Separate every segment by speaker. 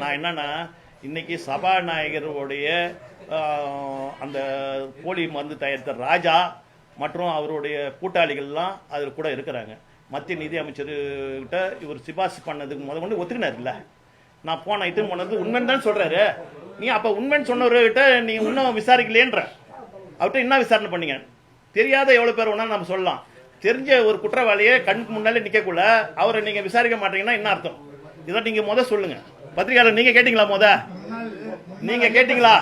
Speaker 1: நான் என்னன்னா இன்னைக்கு சபாநாயகருடைய அந்த போலி மருந்து தயாரித்த ராஜா மற்றும் அவருடைய கூட்டாளிகள்லாம் அதில் கூட இருக்கிறாங்க. மத்திய நிதி அமைச்சர்கிட்ட இவர் சிபாரிசு பண்ணதுக்கு முத கொண்டு ஒத்துக்கினார்ல. நான் போன இட்டு போனது உண்மைன்னு தான் சொல்கிறாரு நீ அப்போ உண்மைன்னு சொன்னவர்கிட்ட நீ இன்னும் விசாரிக்கலையேன்ற. அவர்கிட்ட என்ன விசாரணை பண்ணீங்க? தெரியாத எவ்வளோ பேர் வேணாலும் நம்ம சொல்லலாம். தெரிஞ்ச ஒரு குற்றவாளியை கண்ணுக்கு முன்னாலே நிற்கக்குள்ள அவரை நீங்கள் விசாரிக்க மாட்டீங்கன்னா என்ன அர்த்தம்? இதை நீங்கள் முத சொல்லுங்கள் பத்திரிகையாளர் நீங்க கேட்டீங்களா முத? நீங்க கேட்டீங்களா?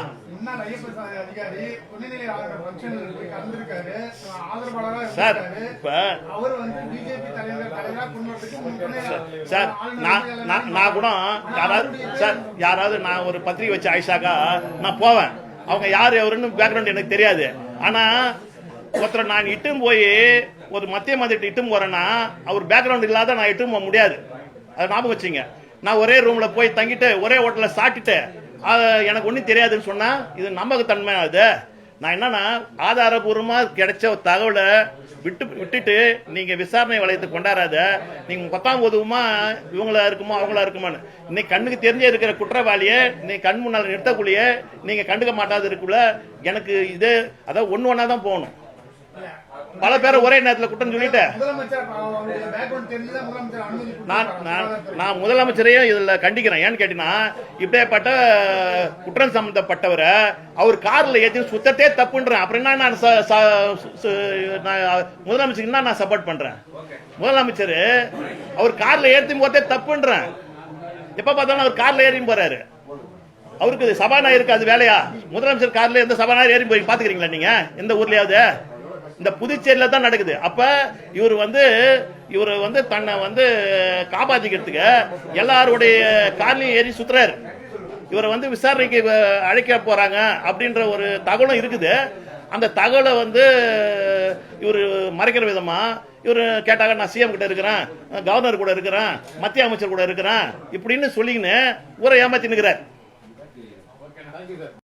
Speaker 1: சார் சார் நான் கூட யாராவது சார் யாராவது நான் ஒரு பத்திரிகை வச்சு ஆயிஷாக்கா நான் போவேன். அவங்க யார் எவருன்னு பேக்ரவுண்ட் எனக்கு தெரியாது. ஆனா ஒருத்தரை நான் இட்டும் போய் ஒரு மத்திய மந்திரிட்டு இட்டும் போறேன்னா அவர் பேக்ரவுண்ட் இல்லாத நான் இட்டும் போக முடியாது. அதை ஞாபகம் வச்சுங்க. நான் ஒரே ரூம்ல போய் தங்கிட்டு ஒரே ஹோட்டல்ல சாப்பிட்டுட்டு எனக்கு ஒன்றும் தெரியாதுன்னு சொன்னா இது நம்பகத்தன்மை அது. நான் என்னன்னா ஆதாரபூர்வமா கிடைச்ச ஒரு தகவலை விட்டு விட்டுட்டு நீங்க விசாரணை வளையத்தை கொண்டாடாத. நீங்க பத்தாம் உதவுமா இவங்களா இருக்குமா அவங்களா இருக்குமான்னு. இன்னைக்கு கண்ணுக்கு தெரிஞ்சே இருக்கிற குற்றவாளியை நீ கண் முன்னால் நிறுத்தக்குள்ளேயே நீங்க கண்டுக்க மாட்டாது இருக்குள்ள எனக்கு இது அதாவது ஒன்று ஒன்றா தான் போகணும். பல பேரை ஒரே நேரத்தில் குற்றம் சொல்லிட்டு நான். நான் நான் முதலமைச்சரையும் இதுல கண்டிக்கிறேன். ஏன்னு கேட்டீங்கன்னா இப்படிப்பட்ட குற்றம் சம்பந்தப்பட்டவரை அவர் கார்ல ஏத்தி சுத்தத்தே தப்புன்றேன். அப்புறம் என்ன நான் முதலமைச்சருக்கு என்ன நான் சப்போர்ட் பண்றேன்? முதலமைச்சர் அவர் கார்ல ஏத்தி போதே தப்புன்றேன். எப்ப பார்த்தாலும் அவர் கார்ல ஏறி போறாரு. அவருக்கு சபாநாயகருக்கு அது வேலையா? முதலமைச்சர் கார்ல எந்த சபாநாயகர் ஏறி போய் பாத்துக்கிறீங்களா நீங்க? எந்த ஊர்லயாவது? இந்த புதுச்சேரியில தான் நடக்குது. அப்ப இவர் வந்து இவர் வந்து தன்னை வந்து காப்பாத்திக்கிறதுக்கு எல்லாருடைய கார்லயும் ஏறி சுத்துறாரு. இவரை வந்து விசாரணைக்கு வ- அழைக்க போறாங்க அப்படின்ற ஒரு தகவலும் இருக்குது. அந்த தகவலை வந்து இவர் மறைக்கிற விதமா இவர் கேட்டாங்க நான் சிஎம் கிட்ட இருக்கிறேன். கவர்னர் கூட இருக்கிறேன். மத்திய அமைச்சர் கூட இருக்கிறேன். இப்படின்னு சொல்லிக்கின்னு ஊரை ஏமாத்தி நிற்கிறார்